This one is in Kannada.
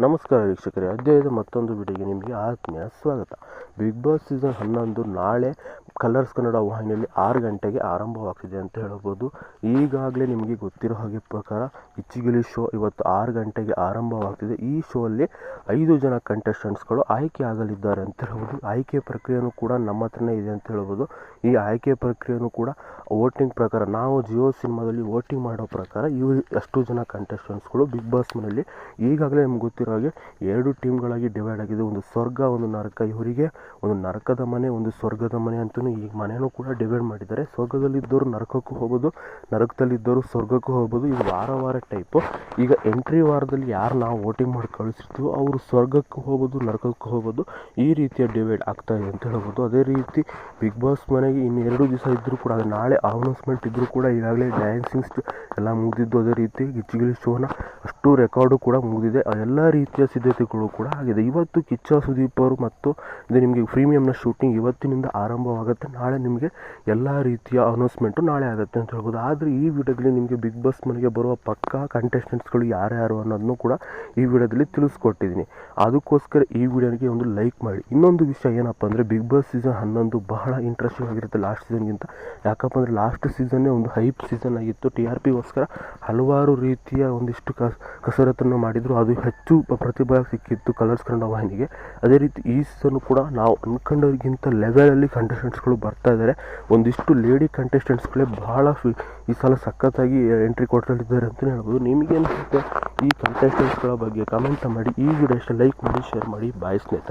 ನಮಸ್ಕಾರ ವೀಕ್ಷಕರೇ ಅಧ್ಯಾಯದ ಮತ್ತೊಂದು ವಿಡಿಯೋಗೆ ನಿಮಗೆ ಆತ್ಮೀಯ ಸ್ವಾಗತ. ಬಿಗ್ ಬಾಸ್ ಸೀಸನ್ ಹನ್ನೊಂದು ನಾಳೆ ಕಲರ್ಸ್ ಕನ್ನಡ ವಾಹಿನಿಯಲ್ಲಿ ಆರು ಗಂಟೆಗೆ ಆರಂಭವಾಗ್ತಿದೆ ಅಂತ ಹೇಳ್ಬೋದು. ಈಗಾಗಲೇ ನಿಮಗೆ ಗೊತ್ತಿರೋ ಹಾಗೆ ಪ್ರಕಾರ ಇಚ್ಚಿಗಿಲಿ ಶೋ ಇವತ್ತು ಆರು ಗಂಟೆಗೆ ಆರಂಭವಾಗ್ತಿದೆ. ಈ ಶೋಲ್ಲಿ ಐದು ಜನ ಕಂಟೆಸ್ಟೆಂಟ್ಸ್ಗಳು ಆಯ್ಕೆ ಆಗಲಿದ್ದಾರೆ ಅಂತ ಹೇಳ್ಬೋದು. ಆಯ್ಕೆ ಪ್ರಕ್ರಿಯೆಯೂ ಕೂಡ ನಮ್ಮ ಹತ್ರನೇ ಇದೆ ಅಂತ ಹೇಳ್ಬೋದು. ಈ ಆಯ್ಕೆ ಪ್ರಕ್ರಿಯೆಯೂ ಕೂಡ ವೋಟಿಂಗ್ ಪ್ರಕಾರ, ನಾವು ಜಿಯೋ ಸಿನಿಮಾದಲ್ಲಿ ವೋಟಿಂಗ್ ಮಾಡೋ ಪ್ರಕಾರ ಇವರು ಅಷ್ಟು ಜನ ಕಂಟೆಸ್ಟೆಂಟ್ಸ್ಗಳು ಬಿಗ್ ಬಾಸ್ ಮನೆಯಲ್ಲಿ ಈಗಾಗಲೇ ನಿಮ್ಗೆ ಗೊತ್ತಿರೋ ಹಾಗೆ ಎರಡು ಟೀಮ್ಗಳಾಗಿ ಡಿವೈಡ್ ಆಗಿದೆ. ಒಂದು ಸ್ವರ್ಗ, ಒಂದು ನರಕ. ಇವರಿಗೆ ಒಂದು ನರಕದ ಮನೆ, ಒಂದು ಸ್ವರ್ಗದ ಮನೆ ಅಂತಲೂ ಈ ಮನೆಯೂ ಕೂಡ ಡಿವೈಡ್ ಮಾಡಿದ್ದಾರೆ. ಸ್ವರ್ಗದಲ್ಲಿದ್ದವರು ನರಕಕ್ಕೂ ಹೋಗ್ಬೋದು ನರಕದಲ್ಲಿದ್ದವರು ಸ್ವರ್ಗಕ್ಕೂ ಹೋಗ್ಬೋದು ಇದು ವಾರ ವಾರ ಟೈಪು ಈಗ ಎಂಟ್ರಿ ವಾರದಲ್ಲಿ ಯಾರು ನಾವು ವೋಟಿಂಗ್ ಮಾಡಿ ಕಳಿಸಿರ್ತೀವೋ ಅವರು ಸ್ವರ್ಗಕ್ಕೂ ಹೋಗ್ಬೋದು ನರಕಕ್ಕೂ ಹೋಗ್ಬೋದು ಈ ರೀತಿಯ ಡಿವೈಡ್ ಆಗ್ತಾ ಇದೆ ಅಂತ ಹೇಳ್ಬೋದು. ಅದೇ ರೀತಿ ಬಿಗ್ ಬಾಸ್ ಮನೆಗೆ ಇನ್ನು ಎರಡು ದಿವಸ ಇದ್ದರೂ ಕೂಡ, ಅದು ನಾಳೆ ಅನೌನ್ಸ್ಮೆಂಟ್ ಇದ್ದರೂ ಕೂಡ ಈಗಾಗಲೇ ಡ್ಯಾನ್ಸಿಂಗ್ಸ್ ಎಲ್ಲ ಮುಗಿದಿದ್ದು ಅದೇ ರೀತಿ ಗಿಚ್ಚಿಗಿಲಿ ಶೋನ, ಅಷ್ಟು ರೆಕಾರ್ಡು ಕೂಡ ಮುಗಿದಿದೆ. ಎಲ್ಲ ರೀತಿಯ ಸಿದ್ಧತೆಗಳು ಕೂಡ ಆಗಿದೆ. ಇವತ್ತು ಕಿಚ್ಚ ಸುದೀಪ್ ಅವರು ಮತ್ತು ಇದು ನಿಮಗೆ ಪ್ರೀಮಿಯಂನ ಶೂಟಿಂಗ್ ಇವತ್ತಿನಿಂದ ಆರಂಭವಾಗುತ್ತೆ. ನಾಳೆ ನಿಮಗೆ ಎಲ್ಲ ರೀತಿಯ ಅನೌನ್ಸ್ಮೆಂಟು ನಾಳೆ ಆಗುತ್ತೆ ಅಂತ ಹೇಳ್ಬೋದು. ಆದರೆ ಈ ವಿಡಿಯೋದಲ್ಲಿ ನಿಮಗೆ ಬಿಗ್ ಬಾಸ್ ಮನೆಗೆ ಬರುವ ಪಕ್ಕಾ ಕಂಟೆಸ್ಟೆಂಟ್ಸ್ಗಳು ಯಾರ್ಯಾರು ಅನ್ನೋದನ್ನು ಕೂಡ ಈ ವಿಡಿಯೋದಲ್ಲಿ ತಿಳಿಸ್ಕೊಟ್ಟಿದ್ದೀನಿ. ಅದಕ್ಕೋಸ್ಕರ ಈ ವಿಡಿಯೋಗೆ ಒಂದು ಲೈಕ್ ಮಾಡಿ. ಇನ್ನೊಂದು ವಿಷಯ ಏನಪ್ಪ ಅಂದರೆ ಬಿಗ್ ಬಾಸ್ ಸೀಸನ್ ಹನ್ನೊಂದು ಬಹಳ ಇಂಟ್ರೆಸ್ಟಿಂಗ್ ಆಗಿರುತ್ತೆ ಲಾಸ್ಟ್ ಸೀಸನ್ಗಿಂತ ಯಾಕಪ್ಪ ಅಂದರೆ ಲಾಸ್ಟ್ ಸೀಸನ್ನೇ ಒಂದು ಹೈಪ್ ಸೀಸನ್ ಆಗಿತ್ತು. ಟಿ ಆರ್ ಪಿಗೋಸ್ಕರ ಹಲವಾರು ರೀತಿಯ ಒಂದಿಷ್ಟು ಕಸ್, ಕಸರತ್ತನ್ನು ಮಾಡಿದರು. ಅದು ಹೆಚ್ಚು ಪ್ರತಿಭೆ ಸಿಕ್ಕಿತ್ತು ಕಲರ್ಸ್ ಕನ್ನಡ ವಾಹಿನಿಗೆ. ಅದೇ ರೀತಿ ಈ ಸೀಸನ್ ಕೂಡ ನಾವು ಅನ್ಕೊಂಡವ್ರಿಗಿಂತ ಲೆವೆಲಲ್ಲಿ ಕಂಟೆಸ್ಟೆಂಟ್ಸ್ಗಳು ಬರ್ತಾ ಇದ್ದಾರೆ ಒಂದಿಷ್ಟು ಲೇಡಿ ಕಂಟೆಸ್ಟೆಂಟ್ಸ್ಗಳೇ ಫಿ- ಈ ಸಲ ಸಖತ್ತಾಗಿ ಎಂಟ್ರಿ ಕೊಡ್ತಲಿದ್ದಾರೆ ಅಂತಲೇ ಹೇಳ್ಬೋದು. ನಿಮಗೆ ಅನಿಸುತ್ತೆ? ಈ ಕಂಟೆಸ್ಟೆಂಟ್ಸ್ಗಳ ಬಗ್ಗೆ ಕಮೆಂಟ್ ಮಾಡಿ. ಈ ವಿಡಿಯೋ ಇಷ್ಟ ಲೈಕ್ ಮಾಡಿ ಶೇರ್ ಮಾಡಿ. ಬಾಯ್ ಸ್ನೇಹಿತರೆ.